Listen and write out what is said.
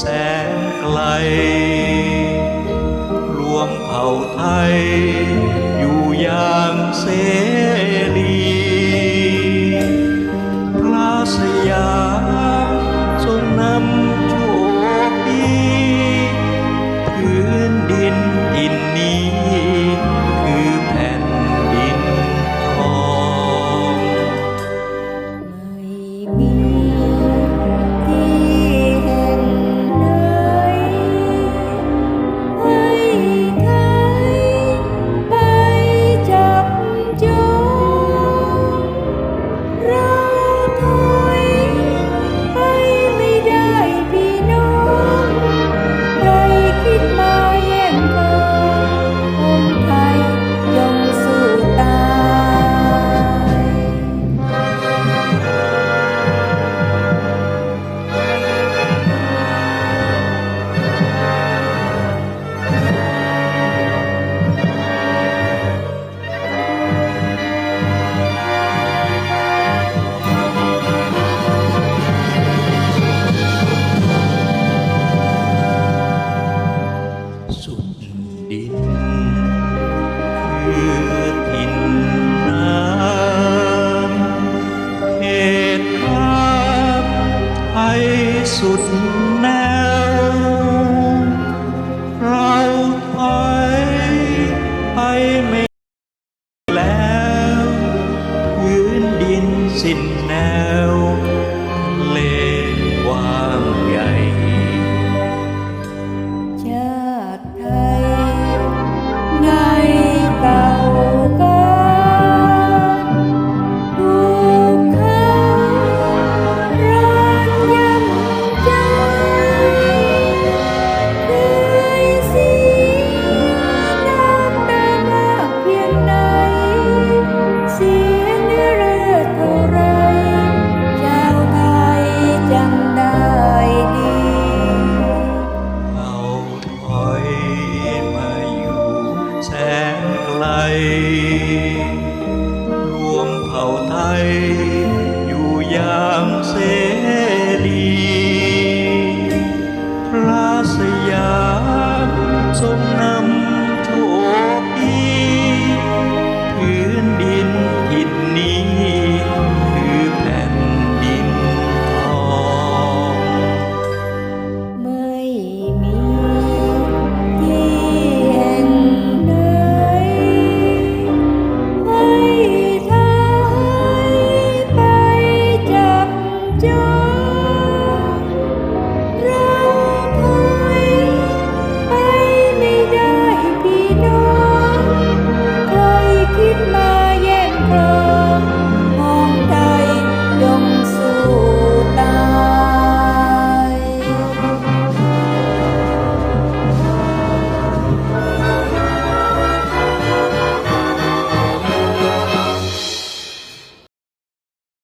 แสนไกล รวมเผ่าไทยอยู่อย่างเส สุด ไกล รวมเผ่าไทย